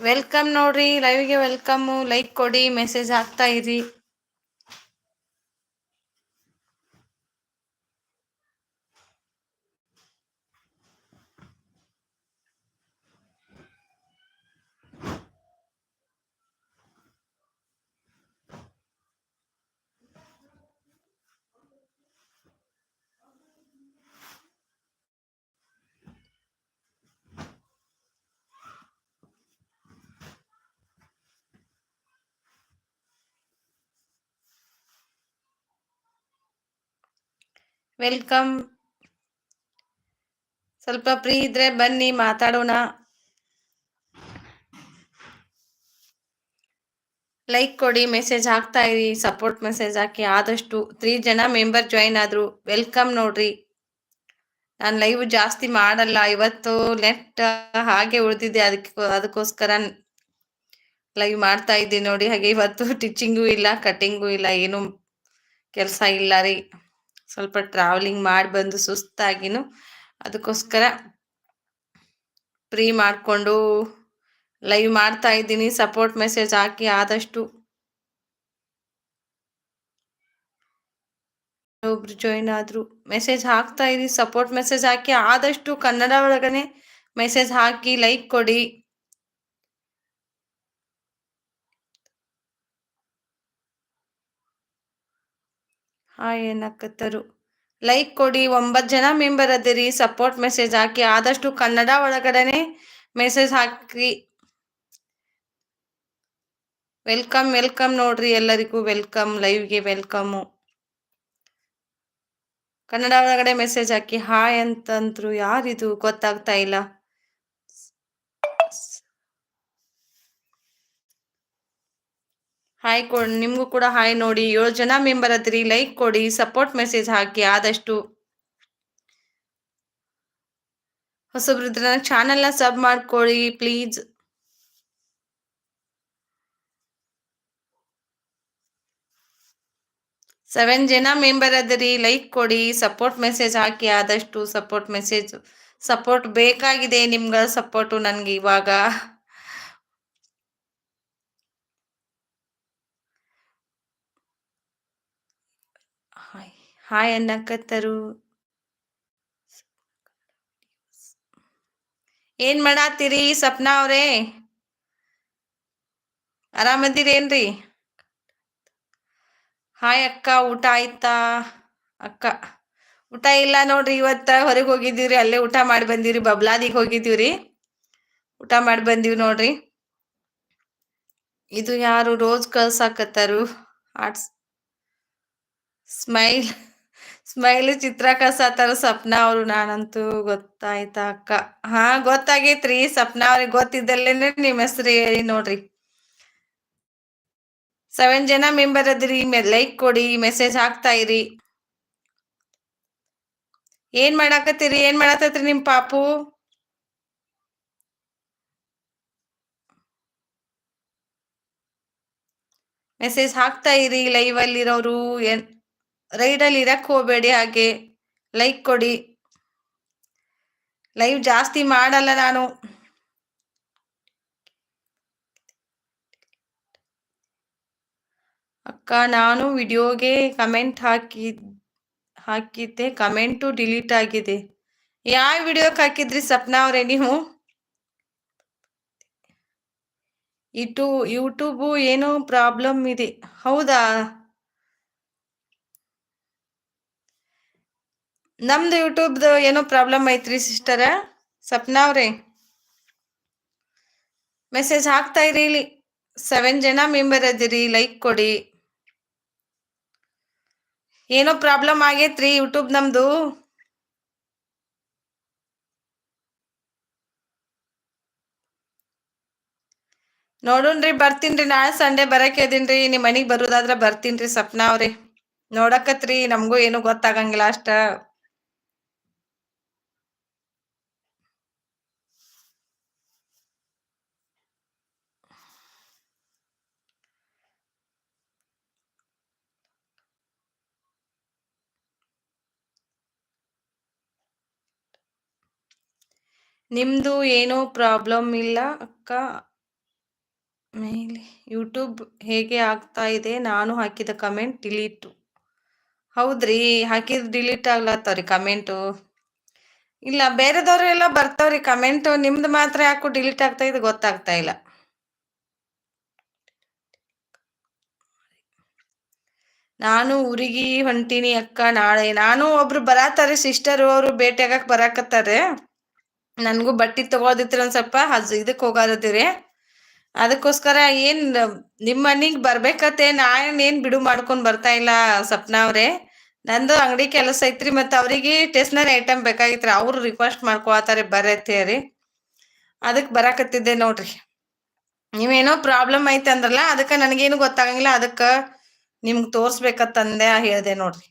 Welcome ನೋಡ್ರಿ ಲೈವ್ಗೆ welcome like ಕೊಡಿ ಮೆಸೇಜ್ ಹಾಕ್ತಾ ಇರಿ. ವೆಲ್ಕಮ್. ಸ್ವಲ್ಪ ಫ್ರೀ ಇದ್ರೆ ಬನ್ನಿ, ಮಾತಾಡೋಣ. ಲೈಕ್ ಕೊಡಿ, ಮೆಸೇಜ್ ಹಾಕ್ತಾ ಇರಿ, ಸಪೋರ್ಟ್ ಮೆಸೇಜ್ ಹಾಕಿ. ಆದಷ್ಟು ತ್ರೀ ಜನ ಮೆಂಬರ್ ಜಾಯಿನ್ ಆದ್ರು ವೆಲ್ಕಮ್ ನೋಡ್ರಿ. ನಾನು ಲೈವ್ ಜಾಸ್ತಿ ಮಾಡಲ್ಲ, ಇವತ್ತು ನೆಟ್ ಹಾಗೆ ಉಳಿದಿದೆ, ಅದಕ್ಕೆ ಅದಕ್ಕೋಸ್ಕರ ಲೈವ್ ಮಾಡ್ತಾ ಇದ್ದೀನಿ ನೋಡಿ. ಹಾಗೆ ಇವತ್ತು ಟಿಚಿಂಗು ಇಲ್ಲ ಕಟ್ಟಿಂಗು ಇಲ್ಲ, ಏನು ಕೆಲಸ ಇಲ್ಲ ರೀ. ಸ್ವಲ್ಪ ಟ್ರಾವೆಲಿಂಗ್ ಮಾಡಿ ಬಂದು ಸುಸ್ತಾಗಿನೂ ಅದಕ್ಕೋಸ್ಕರ ಫ್ರೀ ಮಾಡಿಕೊಂಡು ಲೈವ್ ಮಾಡ್ತಾ ಇದ್ದೀನಿ. ಸಪೋರ್ಟ್ ಮೆಸೇಜ್ ಹಾಕಿ ಆದಷ್ಟು ಒಬ್ರು ಜಾಯಿನ್ ಆದ್ರು ಮೆಸೇಜ್ ಹಾಕ್ತಾ ಇದ್ದೀನಿ ಸಪೋರ್ಟ್ ಮೆಸೇಜ್ ಹಾಕಿ ಆದಷ್ಟು ಕನ್ನಡ ಒಳಗನೆ ಮೆಸೇಜ್ ಹಾಕಿ ಲೈಕ್ ಕೊಡಿ. ಹಾಯ್ ಏನಕ್ಕತ್ತರು ಲೈಕ್ ಕೊಡಿ, ಒಂಬತ್ತು ಜನ ಮೆಂಬರ್ ಅದಿರಿ, ಸಪೋರ್ಟ್ ಮೆಸೇಜ್ ಹಾಕಿ, ಆದಷ್ಟು ಕನ್ನಡ ಒಳಗಡೆನೆ ಮೆಸೇಜ್ ಹಾಕ್ರಿ ವೆಲ್ಕಮ್ ವೆಲ್ಕಮ್ ನೋಡ್ರಿ ಎಲ್ಲರಿಗೂ, ವೆಲ್ಕಮ್, ಲೈವ್ಗೆ ವೆಲ್ಕಮ್ಮು ಕನ್ನಡ ಒಳಗಡೆ ಮೆಸೇಜ್ ಹಾಕಿ, ಹಾಯ್ ಅಂತಂದ್ರು ಯಾರಿದು ಗೊತ್ತಾಗ್ತಾ ಇಲ್ಲ. ಹಾಯ್ ಕೊ, ನಿಮಗೂ ಕೂಡ ಹಾಯ್ ನೋಡಿ. ಏಳು ಜನ ಮೆಂಬರ್ ಅದ್ರಿ ಲೈಕ್ ಕೊಡಿ ಸಪೋರ್ಟ್ ಮೆಸೇಜ್ ಹಾಕಿ ಆದಷ್ಟು. ಹೊಸಬ್ರಿದ್ರೆ ಚಾನೆಲ್ನ ಸಬ್ ಮಾಡ್ಕೊಳ್ಳಿ ಪ್ಲೀಸ್ ಸೆವೆನ್ ಜನ ಮೆಂಬರ್ ಅದರಿ ಲೈಕ್ ಕೊಡಿ ಸಪೋರ್ಟ್ ಮೆಸೇಜ್ ಹಾಕಿ ಆದಷ್ಟು ಸಪೋರ್ಟ್ ಮೆಸೇಜ್ ಸಪೋರ್ಟ್ ಬೇಕಾಗಿದೆ ನಿಮ್ಗೆ ಸಪೋರ್ಟು ನನಗೆ ಇವಾಗ. ಹಾಯ್ ಅನ್ನಕತ್ತರು ಏನ್ ಮಾಡಾತಿರಿ ಸಪ್ನಾ ಅವ್ರೇ? ಆರಾಮದಿರೇನ್ರಿ? ಹಾಯ್ ಅಕ್ಕ, ಊಟ ಆಯ್ತಾ? ಅಕ್ಕ, ಊಟ ಇಲ್ಲ ನೋಡ್ರಿ, ಇವತ್ತ ಹೊರಗೆ ಹೋಗಿದ್ದೀವ್ರಿ, ಅಲ್ಲೇ ಊಟ ಮಾಡಿ ಬಂದಿವ್ರಿ, ಬಬ್ಲಾದಿಗೆ ಹೋಗಿದ್ದೀವ್ರಿ. ಊಟ ಮಾಡಿ ಬಂದೀವಿ ನೋಡ್ರಿ. ಇದು ಯಾರು, ರೋಜ್ ಕಳ್ಸಾಕತ್ತಾರು ಆರ್ಟ್ಸ್ ಸ್ಮೈಲ್. ಸ್ಮೈಲ್ ಚಿತ್ರ ಕಸಾತಾರ ಸ್ವಪ್ನ ಅವ್ರು ನಾನಂತೂ ಗೊತ್ತಾಯ್ತಾ ಅಕ್ಕ. ಹಾ, ಗೊತ್ತಾಗೈತ್ರಿ. ಸಪ್ನ ಅವ್ರಿಗೆ ಗೊತ್ತಿದ್ದಲ್ಲೇನೆ ನಿಮ್ ಹೆಸರು ಹೇಳಿ ನೋಡ್ರಿ. ಸೆವೆನ್ ಜನ ಮೆಂಬರ್ ಅದ್ರಿ ಲೈಕ್ ಕೊಡಿ ಮೆಸೇಜ್ ಹಾಕ್ತಾ ಇರಿ. ಏನ್ ಮಾಡಾಕತ್ತೀರಿ? ಏನ್ ಮಾಡಾಕತ್ರಿ ನಿಮ್ ಪಾಪು? ಮೆಸೇಜ್ ಹಾಕ್ತಾ ಇರಿ ಲೈವ್ ಅಲ್ಲಿರೋರು ಏನ್ ರೈಡಲ್ಲಿ ಇರಕ್ ಹೋಗ್ಬೇಡಿ ಹಾಗೆ. ಲೈಕ್ ಕೊಡಿ. ಲೈವ್ ಜಾಸ್ತಿ ಮಾಡಲ್ಲ ನಾನು. ಅಕ್ಕ, ನಾನು ವಿಡಿಯೋಗೆ ಕಮೆಂಟ್ ಹಾಕಿ, ಹಾಕಿದ್ದೆ. ಕಮೆಂಟು ಡಿಲೀಟ್ ಆಗಿದೆ. ಯಾವ ವಿಡಿಯೋಕ್ಕೆ ಹಾಕಿದ್ರಿ ಸಪ್ನಾ ಅವರೇ ನೀವು? ಇಟು ಯೂಟ್ಯೂಬು ಏನೋ ಪ್ರಾಬ್ಲಮ್ ಇದೆ. ಹೌದಾ? ನಮ್ದು ಯೂಟ್ಯೂಬ್ದು ಏನೋ ಪ್ರಾಬ್ಲಮ್ ಐತ್ರಿ ಸಿಸ್ಟರ ಸಪ್ನಾ ಅವ್ರೆ ಮೆಸೇಜ್ ಹಾಕ್ತಾ ಇರಿ ಇಲ್ಲಿ. ಸೆವೆನ್ ಜನ ಮೆಂಬರ್ ಅದಿರಿ ಲೈಕ್ ಕೊಡಿ. ಏನೋ ಪ್ರಾಬ್ಲಮ್ ಆಗೈತ್ರಿ ಯೂಟ್ಯೂಬ್ ನಮ್ದು. ನೋಡೋಣ್ರಿ, ಬರ್ತೀನ್ರಿ. ನಾಳೆ ಸಂಡೆ ಬರಕ್ಕೆ ಇದೀನ್ರಿ. ನಿಮ್ಮ ಮನೆಗೆ ಬರೋದಾದ್ರ ಬರ್ತೀನ್ರಿ ಸಪ್ನಾ ಅವ್ರಿ. ನೋಡಕತ್ರಿ, ನಮಗೂ ಏನು ಗೊತ್ತಾಗಂಗಿಲ್ಲ ಅಷ್ಟ. ನಿಮ್ದು ಏನೋ ಪ್ರಾಬ್ಲಮ್ ಇಲ್ಲ ಅಕ್ಕ? ಮೇಲೆ ಯೂಟ್ಯೂಬ್ ಹೇಗೆ ಆಗ್ತಾ ಇದೆ? ನಾನು ಹಾಕಿದ ಕಮೆಂಟ್ ಡಿಲೀಟು. ಹೌದ್ರಿ, ಹಾಕಿದ ಡಿಲೀಟ್ ಆಗ್ಲತ್ತವ್ರಿ ಕಮೆಂಟು? ಇಲ್ಲ, ಬೇರೆದವ್ರು ಎಲ್ಲ ಬರ್ತಾವ್ರಿ ಕಮೆಂಟು. ನಿಮ್ದು ಮಾತ್ರ ಯಾಕೋ ಡಿಲೀಟ್ ಆಗ್ತಾ ಇದೆ ಗೊತ್ತಾಗ್ತಾ ಇಲ್ಲ. ನಾನು ಊರಿಗೆ ಹೊಂಟೀನಿ ಅಕ್ಕ ನಾಳೆ. ನಾನು ಒಬ್ರು ಬರತಾರೆ, ಸಿಸ್ಟರ್ ಅವರು ಭೇಟಿ ಆಗಕ್ ಬರಾಕತ್ತಾರೆ. ನನಗೂ ಬಟ್ಟಿ ತಗೋದಿತ್ರಿ ಒಂದ್ ಸ್ವಲ್ಪ ಹಜ್ ಇದಕ್ ಹೋಗೋದಿರಿ ಅದಕ್ಕೋಸ್ಕರ ಏನ್ ನಿಮ್ ಮನಿಗ್ ಬರ್ಬೇಕತ್ತೆ, ನಾನ್ ಏನ್ ಬಿಡು ಮಾಡ್ಕೊಂಡ್ ಬರ್ತಾ ಇಲ್ಲ ಸಪ್ನಾ ಅವ್ರೆ. ನಂದು ಅಂಗಡಿ ಕೆಲಸ ಐತ್ರಿ ಮತ್ತ ಅವ್ರಿಗೆ ಸ್ಟೇಷನರಿ ಐಟಮ್ ಬೇಕಾಗಿತ್ರಿ, ಅವ್ರು ರಿಕ್ವೆಸ್ಟ್ ಮಾಡ್ಕೊಳತಾರೆ ಬರತ್ತೇರಿ ಅದಕ್ ಬರಾಕತ್ತಿದ್ದೆ ನೋಡ್ರಿ. ನೀವೇನೋ ಪ್ರಾಬ್ಲಮ್ ಐತೆ ಅಂದ್ರಲ್ಲ, ಅದಕ್ಕ ನನಗೇನು ಗೊತ್ತಾಗಂಗಿಲ್ಲ, ಅದಕ್ಕ ನಿಮ್ಗ್ ತೋರ್ಸ್ಬೇಕತ್ತಂದೆ ಹೇಳ್ದೆ ನೋಡ್ರಿ.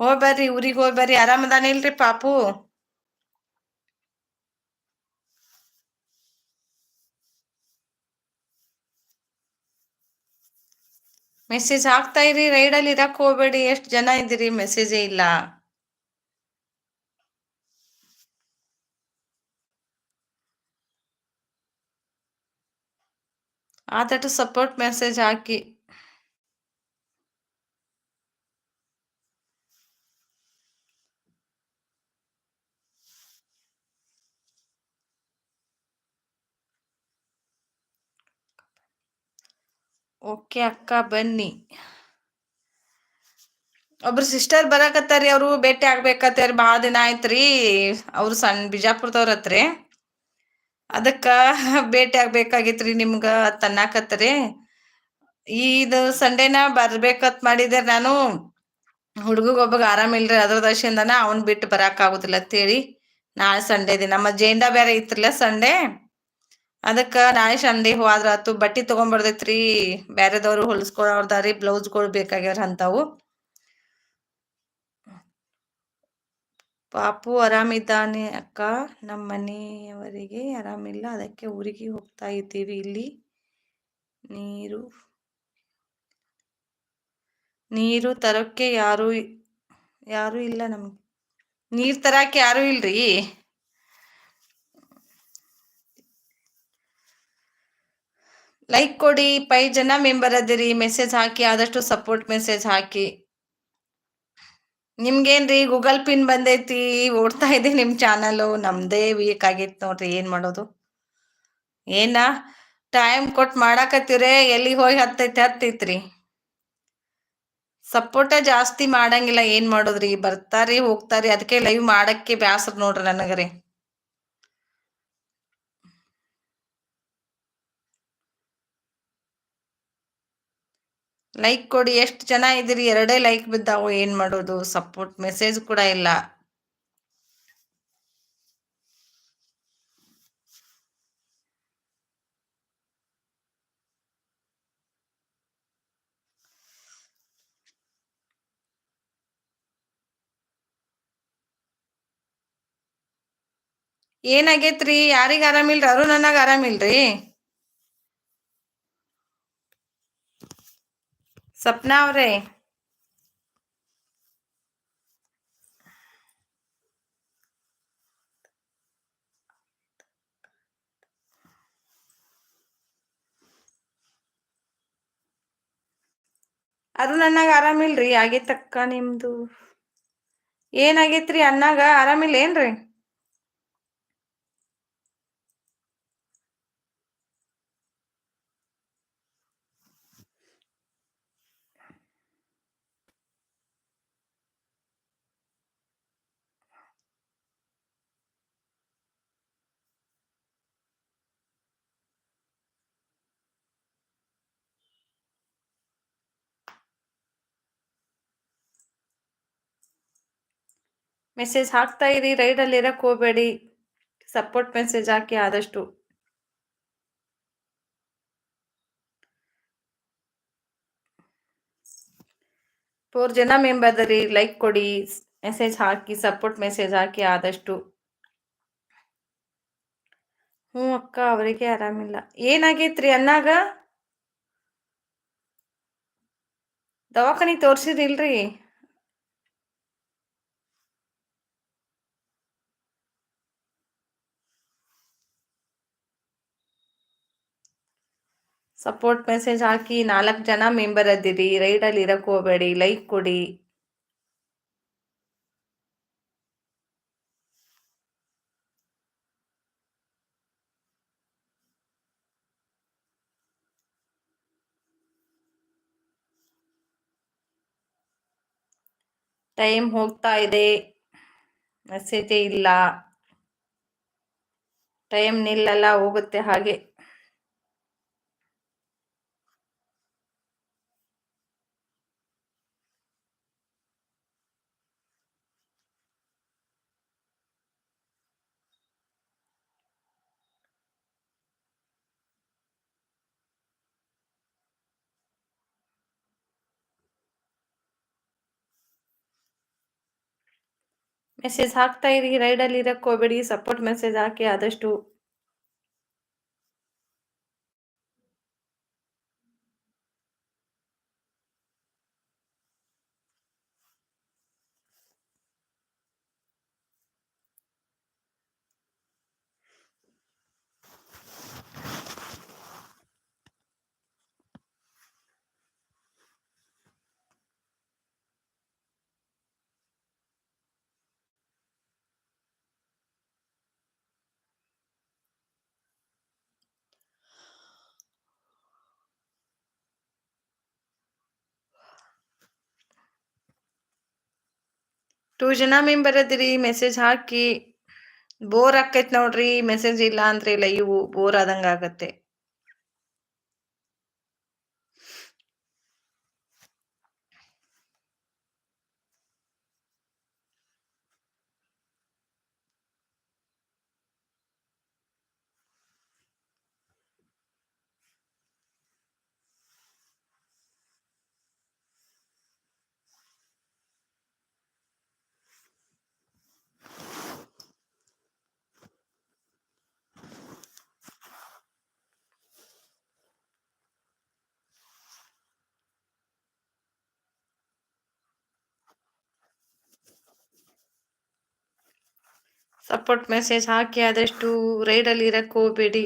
ಹೋಗ್ಬರ್ರಿ ಊರಿಗ್ ಹೋಗ್ ಬರ್ರಿ, ಆರಾಮದಾನ ಇಲ್ರಿ ಪಾಪು? ಮೆಸೇಜ್ ಹಾಕ್ತಾ ಇರಿ ರೈಡಲ್ಲಿ ಇರಕ್ ಹೋಗ್ಬೇಡಿ. ಎಷ್ಟು ಜನ ಇದ್ದೀರಿ? ಮೆಸೇಜೇ ಇಲ್ಲ. ಆದಷ್ಟು ಸಪೋರ್ಟ್ ಮೆಸೇಜ್ ಹಾಕಿ. ಓಕೆ ಅಕ್ಕ, ಬನ್ನಿ. ಒಬ್ರು ಸಿಸ್ಟರ್ ಬರಾಕತ್ತಾರಿ, ಅವರು ಭೇಟಿ ಆಗ್ಬೇಕತ್ತಾರ ಭಾಳ ದಿನ ಆಯ್ತ್ರಿ. ಅವ್ರು ಸಣ್ಣ ಬಿಜಾಪುರದವ್ರ ಹತ್ರಿ. ಅದಕ್ಕ ಭೇಟಿ ಆಗ್ಬೇಕಾಗಿತ್ರಿ ನಿಮ್ಗ ತನ್ನಾಕತ್ತರಿ ಇದು ಸಂಡೇನ ಬರ್ಬೇಕತ್ ಮಾಡಿದೆ ನಾನು. ಹುಡುಗಗ್ ಒಬ್ಬಗ ಆರಾಮಿಲ್ರಿ ಅದ್ರ ದಶಿಂದನ ಅವನ್ ಬಿಟ್ಟು ಬರಾಕ್ ಆಗುದಿಲ್ಲ ಅಂತೇಳಿ. ನಾಳೆ ಸಂಡೇ ದಿನ. ನಮ್ಮ ಜೇಂಡಾ ಬೇರೆ ಇತ್ರಲ್ಲ ಸಂಡೇ ಅದಕ್ಕ ನಾಳೆ ಸಂಡೇ ಹೋದ್ರ ಆತು ಬಟ್ಟಿ ತಗೊಂಡ್ಬರ್ದೈತ್ರಿ ಬ್ಯಾರೆದವ್ರು ಬ್ಲೌಸ್ ಬ್ಲೌಸ್ಗಳು ಬೇಕಾಗ್ಯಾರ ಅಂತಾವು. ಪಾಪು ಆರಾಮಿದ್ದಾನೆ ಅಕ್ಕ. ನಮ್ಮ ಮನೆಯವರಿಗೆ ಆರಾಮಿಲ್ಲ. ಅದಕ್ಕೆ ಊರಿಗೆ ಹೋಗ್ತಾ ಇದ್ದೀವಿ ಇಲ್ಲಿ. ನೀರು. ನೀರು ತರೋಕ್ಕೆ ಯಾರು ಯಾರು ಇಲ್ಲ ನಮ್ಗೆ. ನೀರ್ ತರಕ್ಕೆ ಯಾರು ಇಲ್ರಿ? ಲೈಕ್ ಕೊಡಿ, ಪೈ ಜನ ಮೆಂಬರ್ ಅದಿರಿ ಮೆಸೇಜ್ ಹಾಕಿ, ಆದಷ್ಟು ಸಪೋರ್ಟ್ ಮೆಸೇಜ್ ಹಾಕಿ. ನಿಮ್ಗೇನ್ರಿ ಗೂಗಲ್ ಪಿನ್ ಬಂದೈತಿ, ಓಡ್ತಾ ಇದೆ ನಿಮ್ ಚಾನಲ್ ನಮ್ದೇ ವೀಕ್ ಆಗಿತ್ತು ನೋಡ್ರಿ, ಏನ್ ಮಾಡೋದು? ಏನ? ಟೈಮ್ ಕೊಟ್ ಮಾಡಾಕತ್ತೀವ್ರೆ ಎಲ್ಲಿ ಹೋಗಿ ಹತ್ತೈತಿ, ಹತ್ತೈತ್ರಿ. ಸಪೋರ್ಟ ಜಾಸ್ತಿ ಮಾಡಂಗಿಲ್ಲ, ಏನ್ ಮಾಡೋದ್ರಿ? ಬರ್ತಾರಿ, ಹೋಗ್ತಾರಿ ಅದಕ್ಕೆ ಲೈವ್ ಮಾಡಕ್ಕೆ ಬ್ಯಾಸರ್ ನೋಡ್ರಿ ನನಗರಿ. ಲೈಕ್ ಕೊಡಿ, ಎಷ್ಟು ಜನ ಇದ್ದೀರಿ? ಎರಡೇ ಲೈಕ್ ಬಿದ್ದಾವು, ಏನ್ ಮಾಡೋದು? ಸಪೋರ್ಟ್ ಮೆಸೇಜ್ ಕೂಡ ಇಲ್ಲ. ಏನಾಗೇತ್ರಿ? ಯಾರಿಗ ಆರಾಮಿಲ್ರಿ? ಅರುಣ್ ನನಗ ಆರಾಮಿಲ್ರಿ? ಸಪ್ನಾ ಅವರೇ. ಅದು ನನ್ನಾಗ ಆರಾಮಿಲ್ರಿ ಆಗೇತಕ್ಕ ನಿಮ್ದು. ಏನಾಗೇತ್ರಿ ಅನ್ನಾಗ ಆರಾಮಿಲ್ಲ ಏನ್ರಿ ಮೆಸೇಜ್ ಹಾಕ್ತಾ ಇರಿ ರೈಡಲ್ಲಿ ಇರಕ್ ಹೋಗ್ಬೇಡಿ. ಸಪೋರ್ಟ್ ಮೆಸೇಜ್ ಹಾಕಿ ಆದಷ್ಟು. ಫೋರ್ ಜನ ಮೆಂಬರ್ ಲೈಕ್ ಕೊಡಿ, ಮೆಸೇಜ್ ಹಾಕಿ, ಸಪೋರ್ಟ್ ಮೆಸೇಜ್ ಹಾಕಿ ಆದಷ್ಟು. ಹ್ಞೂ ಅಕ್ಕ, ಅವರಿಗೆ ಆರಾಮಿಲ್ಲ. ಏನಾಗೈತ್ರಿ ಅನ್ನಾಗ ದವಾಖಾನಿ ತೋರ್ಸಿದಿಲ್ರಿ ಸಪೋರ್ಟ್ ಮೆಸೇಜ್ ಹಾಕಿ ನಾಲ್ಕು ಜನ ಮೆಂಬರ್ ಅದಿರಿ ರೈಡಲ್ಲಿ ಇರಕ್ಕೆ ಹೋಗಬೇಡಿ ಲೈಕ್ ಕೊಡಿ. ಟೈಮ್ ಹೋಗ್ತಾ ಇದೆ. ಮೆಸೇಜೇ ಇಲ್ಲ. ಟೈಮ್ ನಿಲ್ಲಲ್ಲ, ಹೋಗುತ್ತೆ ಹಾಗೆ. ಮೆಸೇಜ್ ಹಾಕ್ತಾ ಇರಿ ರೈಡಲ್ಲಿ ಇರಕ್ಕೆ ಹೋಗ್ಬೇಡಿ ಸಪೋರ್ಟ್ ಮೆಸೇಜ್ ಹಾಕಿ ಆದಷ್ಟು ಟೂ ಜನ ಮೆಂಬರ್ ಅದಿರಿ ಮೆಸೇಜ್ ಹಾಕಿ ಬೋರ್ ಆಕೈತ್ ನೋಡ್ರಿ ಮೆಸೇಜ್ ಇಲ್ಲ ಅಂದ್ರೆ ಲೈವ್ ಬೋರ್ ಆದಂಗ ಆಗತ್ತೆ ಸಪೋರ್ಟ್ ಮೆಸೇಜ್ ಹಾಕಿ ಆದಷ್ಟು ರೈಡಲ್ಲಿ ಇರಕ್ಕೆ ಹೋಗ್ಬೇಡಿ.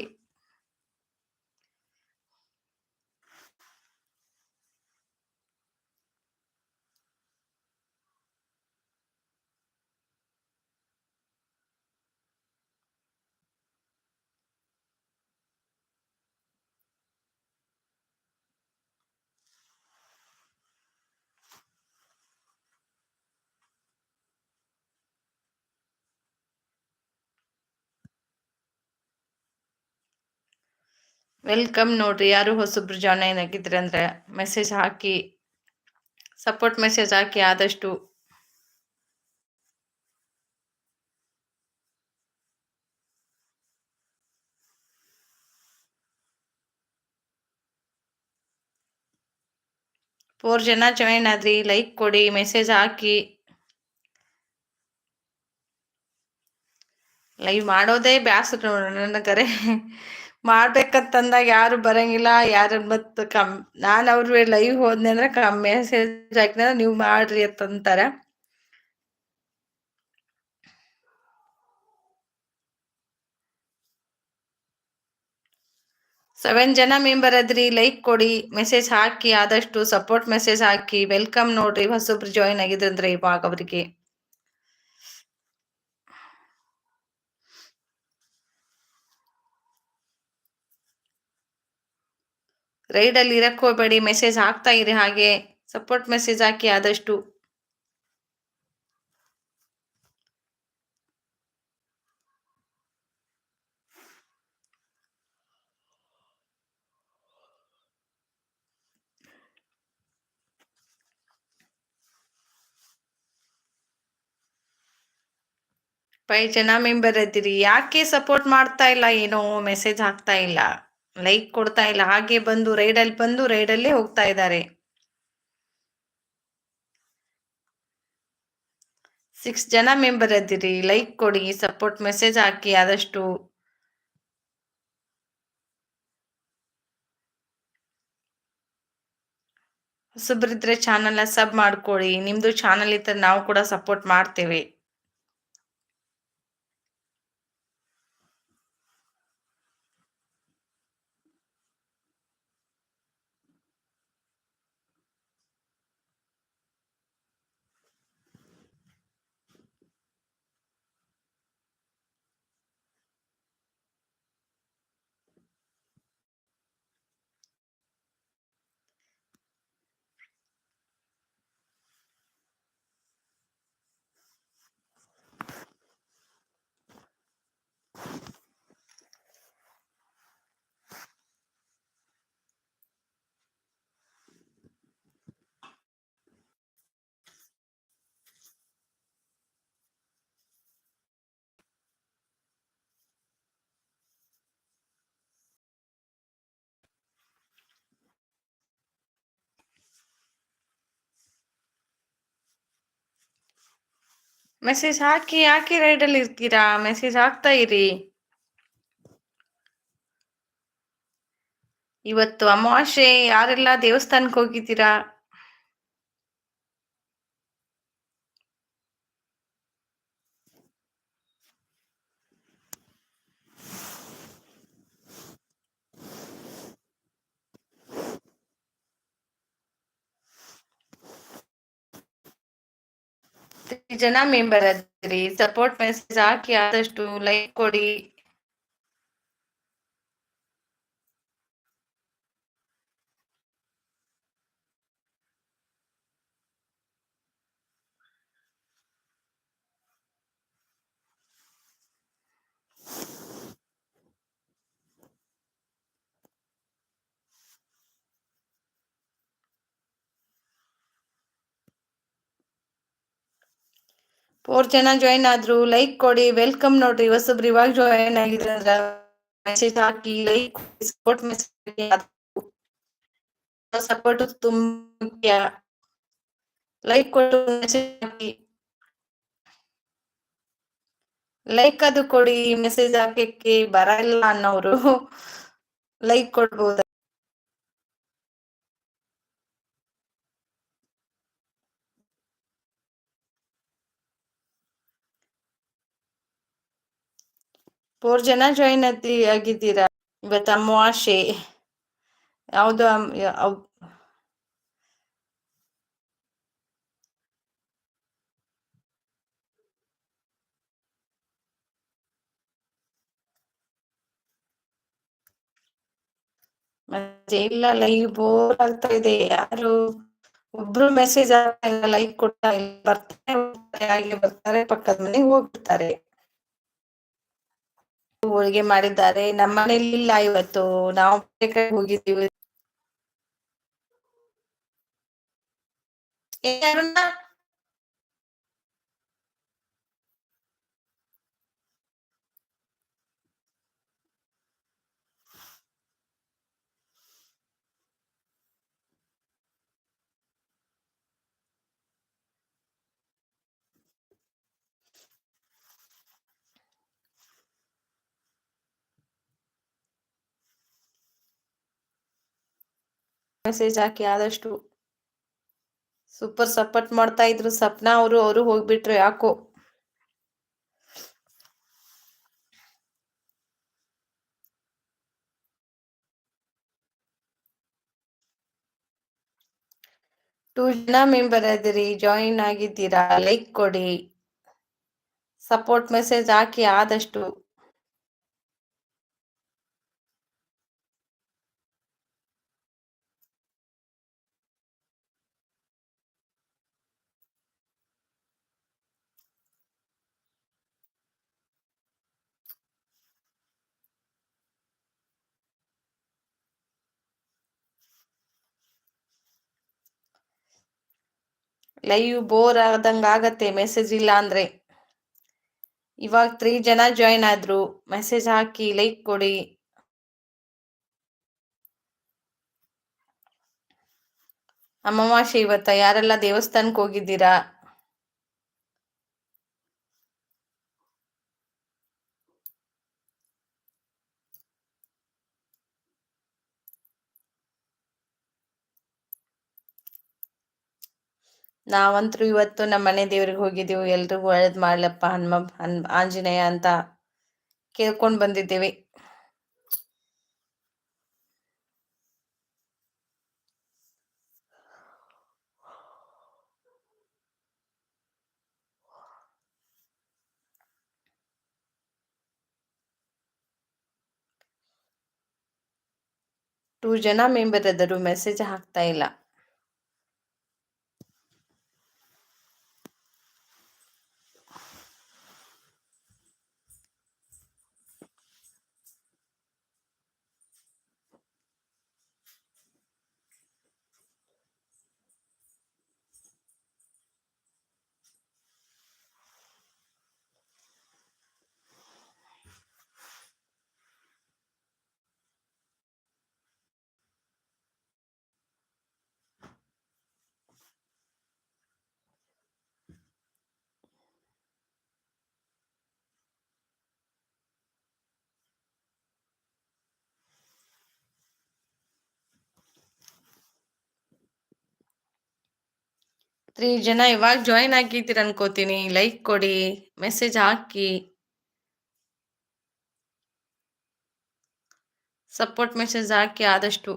ವೆಲ್ಕಮ್ ನೋಡ್ರಿ. ಯಾರು ಹೊಸಬ್ರು ಜಾಯ್ನ್ ಆಗಿದ್ರೆ ಅಂದ್ರೆ ಮೆಸೇಜ್ ಹಾಕಿ ಸಪೋರ್ಟ್ ಮೆಸೇಜ್ ಹಾಕಿ ಆದಷ್ಟು ಫೋರ್ ಜನ ಜಾಯಿನ್ ಆದ್ರಿ. ಲೈಕ್ ಕೊಡಿ ಮೆಸೇಜ್ ಹಾಕಿ. ಲೈವ್ ಮಾಡೋದೇ ಬ್ಯಾಸರ ನನಗರೆ ಮಾಡ್ಬೇಕಂತಂದಾಗ ಯಾರು ಬರಂಗಿಲ್ಲ, ಯಾರು ಮತ್ ಕಮ್, ನಾನು ಅವ್ರ ಲೈವ್ ಹೋದ್ನೆ ಅಂದ್ರೆ ಕಮ್ ಮೆಸೇಜ್ ಹಾಕಿದ್ರೆ ನೀವು ಮಾಡ್ರಿ ಅಂತಂತಾರ. ಸೆವೆನ್ ಜನ ಮೆಂಬರ್ ಅದ್ರಿ ಲೈಕ್ ಕೊಡಿ ಮೆಸೇಜ್ ಹಾಕಿ, ಆದಷ್ಟು ಸಪೋರ್ಟ್ ಮೆಸೇಜ್ ಹಾಕಿ ವೆಲ್ಕಮ್ ನೋಡ್ರಿ, ಹೊಸಬ್ರು ಜಾಯಿನ್ ಆಗಿದ್ರಂದ್ರೆ ಇವಾಗ ಅವರಿಗೆ. ರೈಡಲ್ಲಿ ಇರಕ್ಕೆ ಹೋಗ್ಬೇಡಿ ಮೆಸೇಜ್ ಹಾಕ್ತಾ ಇರಿ ಹಾಗೆ ಸಪೋರ್ಟ್ ಮೆಸೇಜ್ ಹಾಕಿ ಆದಷ್ಟು. ಫೈವ್ ಜನ ಮೆಂಬರ್ ಇದ್ದೀರಿ, ಯಾಕೆ ಸಪೋರ್ಟ್ ಮಾಡ್ತಾ ಇಲ್ಲ ಏನೋ ಮೆಸೇಜ್ ಹಾಕ್ತಾ ಇಲ್ಲ? ಲೈಕ್ ಕೊಡ್ತಾ ಇಲ್ಲ. ಹಾಗೆ ಬಂದು ರೈಡಲ್ಲಿ ಬಂದು ರೈಡಲ್ಲೇ ಹೋಗ್ತಾ ಇದ್ದಾರೆ. ಸಿಕ್ಸ್ ಜನ ಮೆಂಬರ್ ಇದ್ದೀರಿ. ಲೈಕ್ ಕೊಡಿ ಸಪೋರ್ಟ್ ಮೆಸೇಜ್ ಹಾಕಿ, ಆದಷ್ಟು. ಹೊಸಬ್ರಿದ್ರೆ ಚಾನಲ್ನ ಸಬ್ ಮಾಡ್ಕೊಳ್ಳಿ ನಿಮ್ದು ಚಾನಲ್ ಇದ್ದರೆ ನಾವು ಕೂಡ ಸಪೋರ್ಟ್ ಮಾಡ್ತೇವೆ. ಮೆಸೇಜ್ ಹಾಕಿ ಯಾಕೆ ರೈಡಲ್ಲಿ ಇರ್ತೀರಾ? ಮೆಸೇಜ್ ಹಾಕ್ತಾ ಇರಿ. ಇವತ್ತು ಅಮಾವಾಸ್ಯೆ ಯಾರೆಲ್ಲ ದೇವಸ್ಥಾನಕ್ಕೆ ಹೋಗಿದ್ದೀರಾ? ಜನ ಮೆಂಬರ್ ಅದ್ರಿ ಸಪೋರ್ಟ್ ಮೆಸೇಜ್ ಹಾಕಿ ಆದಷ್ಟು ಲೈಕ್ ಕೊಡಿ ಫೋರ್ ಜನ ಜಾಯಿನ್ ಆದ್ರು ಲೈಕ್ ಕೊಡಿ ವೆಲ್ಕಮ್ ನೋಡ್ರಿ. ಹೊಸಬ್ರು ಇವಾಗ ಜಾಯಿನ್ ಆಗಿದ್ರ ಮೆಸೇಜ್ ಹಾಕಿ ಲೈಕ್ ಸಪೋರ್ಟ್ ಮೆಸೇಜ್ ಸಪೋರ್ಟ್ ತುಂಬಾ ಲೈಕ್ ಕೊಟ್ಟು ಮೆಸೇಜ್ ಹಾಕಿ. ಲೈಕ್ ಅದು ಕೊಡಿ ಮೆಸೇಜ್ ಹಾಕಕ್ಕೆ ಬರಲ್ಲ ಅನ್ನೋರು. ಲೈಕ್ ಕೊಡ್ಬೋದ? ಫೋರ್ ಜನ ಜಾಯಿನ್ ಆಗಿ ಆಗಿದ್ದೀರಾ? ಇವತ್ತು ಅಮಾವಾಸ್ಯೆ. ಯಾವುದು ಮತ್ತೆ ಇಲ್ಲ ಲೈವ್ ಬೋರ್ ಆಗ್ತಾ ಇದೆ. ಯಾರು ಒಬ್ರು ಮೆಸೇಜ್ ಆಗ್ತಾ ಇಲ್ಲ ಲೈಕ್ ಕೊಡ್ತಾ ಇಲ್ಲ, ಬರ್ತಾರೆ ಬರ್ತಾರೆ, ಪಕ್ಕದ ಮನೆಗೆ ಹೋಗ್ಬಿಡ್ತಾರೆ. ಹೋಳಿಗೆ ಮಾಡಿದ್ದಾರೆ. ನಮ್ಮ ಮನೇಲಿ ಇಲ್ಲ ಇವತ್ತು. ನಾವು ಹೋಗಿದ್ದೀವಿ. ಮೆಸೇಜ್ ಹಾಕಿ ಆದಷ್ಟು ಸೂಪರ್ ಸಪೋರ್ಟ್ ಮಾಡ್ತಾ ಇದ್ರು. ಸಪ್ನಾ ಅವರು ಅವರು ಹೋಗ್ಬಿಟ್ರು ಯಾಕೋ. ಟೂ ಜನ ಮೆಂಬರ್ ಅದಿರಿ ಜಾಯಿನ್ ಆಗಿದ್ದೀರಾ ಲೈಕ್ ಕೊಡಿ. ಸಪೋರ್ಟ್ ಮೆಸೇಜ್ ಹಾಕಿ ಆದಷ್ಟು ಲೈವ್ ಬೋರ್ ಆದಂಗ ಆಗತ್ತೆ ಮೆಸೇಜ್ ಇಲ್ಲ ಅಂದ್ರೆ. ಇವಾಗ ತ್ರೀ ಜನ ಜಾಯಿನ್ ಆದ್ರು ಮೆಸೇಜ್ ಹಾಕಿ ಲೈಕ್ ಕೊಡಿ. ಅಮಾವಾಸ್ಯೆ ಇವತ್ತ, ಯಾರೆಲ್ಲ ದೇವಸ್ಥಾನಕ್ಕೆ ಹೋಗಿದ್ದೀರಾ? ನಾವಂತ್ರು ಇವತ್ತು ನಮ್ಮ ಮನೆ ದೇವ್ರಿಗೆ ಹೋಗಿದ್ದೀವಿ, ಎಲ್ರಿಗೂ ಒಳ್ಳೇದು ಮಾಡ್ಲಪ್ಪ ಹನುಮ, ಹನ್, ಆಂಜನೇಯ ಅಂತ ಕೇಳ್ಕೊಂಡು ಬಂದಿದ್ದೀವಿ. ಟೂ ಜನ ಮೆಂಬರ್ ಅದರು ಮೆಸೇಜ್ ಹಾಕ್ತಾ ಇಲ್ಲ. ತ್ರೀ ಜನ ಇವಾಗ ಜಾಯಿನ್ ಆಗಿದ್ದೀರ ಅನ್ಕೋತೀನಿ. ಲೈಕ್ ಕೊಡಿ ಮೆಸೇಜ್ ಹಾಕಿ. ಸಪೋರ್ಟ್ ಮೆಸೇಜ್ ಹಾಕಿ ಆದಷ್ಟು.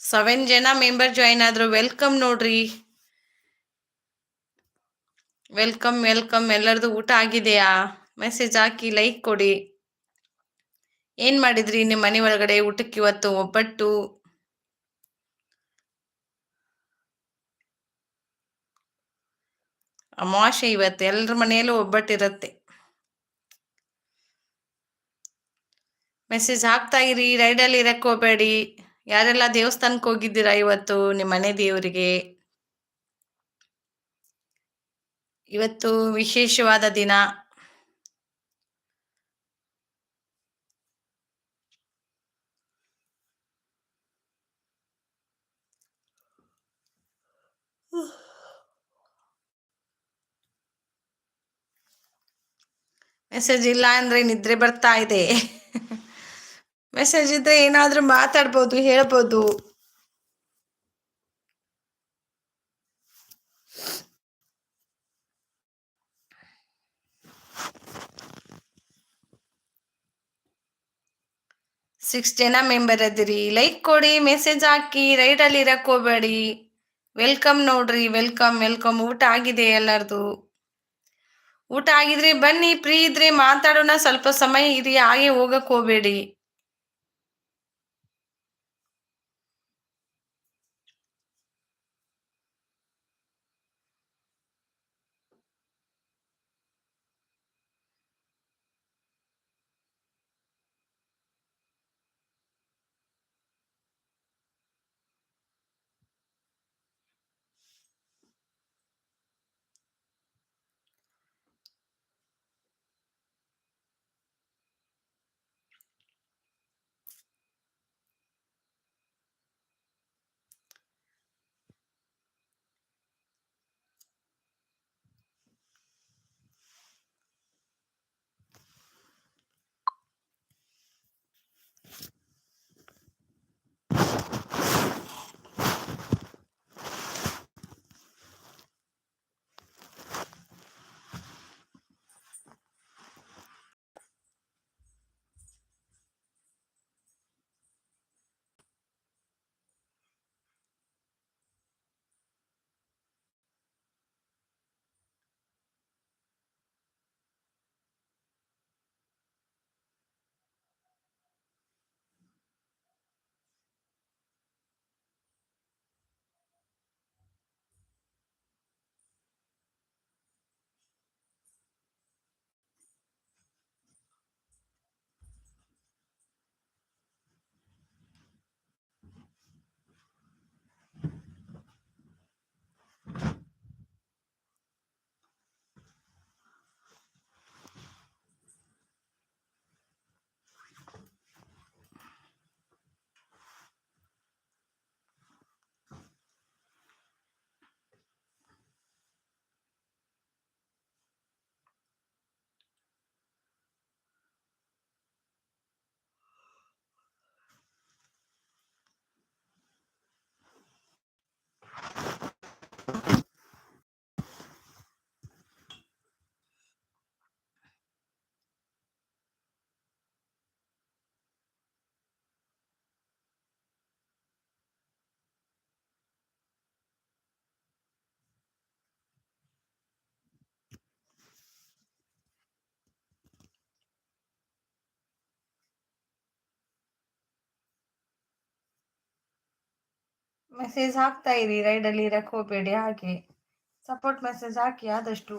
ಸೆವೆನ್ ಜನ ಮೆಂಬರ್ ಜಾಯಿನ್ ಆದ್ರು ವೆಲ್ಕಮ್ ನೋಡ್ರಿ. ವೆಲ್ಕಮ್ ವೆಲ್ಕಮ್ ಎಲ್ಲರದು ಊಟ ಆಗಿದೆಯಾ? ಮೆಸೇಜ್ ಹಾಕಿ ಲೈಕ್ ಕೊಡಿ. ಏನ್ ಮಾಡಿದ್ರಿ ನಿಮ್ಮ ಮನೆ ಒಳಗಡೆ ಊಟಕ್ಕೆ ಇವತ್ತು? ಒಬ್ಬಟ್ಟು. ಅಮಾವಾಸ್ಯೆ ಇವತ್ತು. ಎಲ್ಲರ ಮನೆಯಲ್ಲೂ ಒಬ್ಬಟ್ಟಿರತ್ತೆ ಮೆಸೇಜ್ ಹಾಕ್ತಾ ಇರಿ ರೈಡಲ್ಲಿ ಇರಕ್ಕೆ ಹೋಗ್ಬೇಡಿ. ಯಾರೆಲ್ಲ ದೇವಸ್ಥಾನಕ್ಕೆ ಹೋಗಿದ್ದೀರಾ ಇವತ್ತು? ನಿಮ್ಮ ಮನೆ ದೇವರಿಗೆ. ಇವತ್ತು ವಿಶೇಷವಾದ ದಿನ. ಮೆಸೇಜ್ ಇಲ್ಲ ಅಂದ್ರೆ ನಿದ್ರೆ ಬರ್ತಾ ಇದೆ. ಮೆಸೇಜ್ ಇದ್ರೆ ಏನಾದ್ರೂ ಮಾತಾಡ್ಬೋದು ಹೇಳ್ಬೋದು. ಸಿಕ್ಸ್ ಜನ ಮೆಂಬರ್ ಅದಿರಿ. ಲೈಕ್ ಕೊಡಿ ಮೆಸೇಜ್ ಹಾಕಿ ರೈಡಲ್ಲಿ ಇರಕ್ ಹೋಗ್ಬೇಡಿ ವೆಲ್ಕಮ್ ನೋಡ್ರಿ ವೆಲ್ಕಮ್ ವೆಲ್ಕಮ್ ಊಟ ಆಗಿದೆ ಎಲ್ಲರದು. ಊಟ ಆಗಿದ್ರೆ ಬನ್ನಿ ಫ್ರೀ ಇದ್ರೆ ಮಾತಾಡೋಣ. ಸ್ವಲ್ಪ ಸಮಯ ಇರಿ, ಹಾಗೆ ಹೋಗಕ್ ಹೋಗ್ಬೇಡಿ. ಮೆಸೇಜ್ ಹಾಕ್ತಾ ಇರಿ ರೈಡಲ್ಲಿ ಇರಕ್ಕೆ ಹೋಗಬೇಡಿ ಹಾಗೆ ಸಪೋರ್ಟ್ ಮೆಸೇಜ್ ಹಾಕಿ ಆದಷ್ಟು.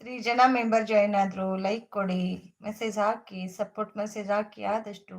ತ್ರೀ ಜನ ಮೆಂಬರ್ ಜಾಯಿನ್ ಆದ್ರು ಲೈಕ್ ಕೊಡಿ ಮೆಸೇಜ್ ಹಾಕಿ ಸಪೋರ್ಟ್ ಮೆಸೇಜ್ ಹಾಕಿ ಆದಷ್ಟು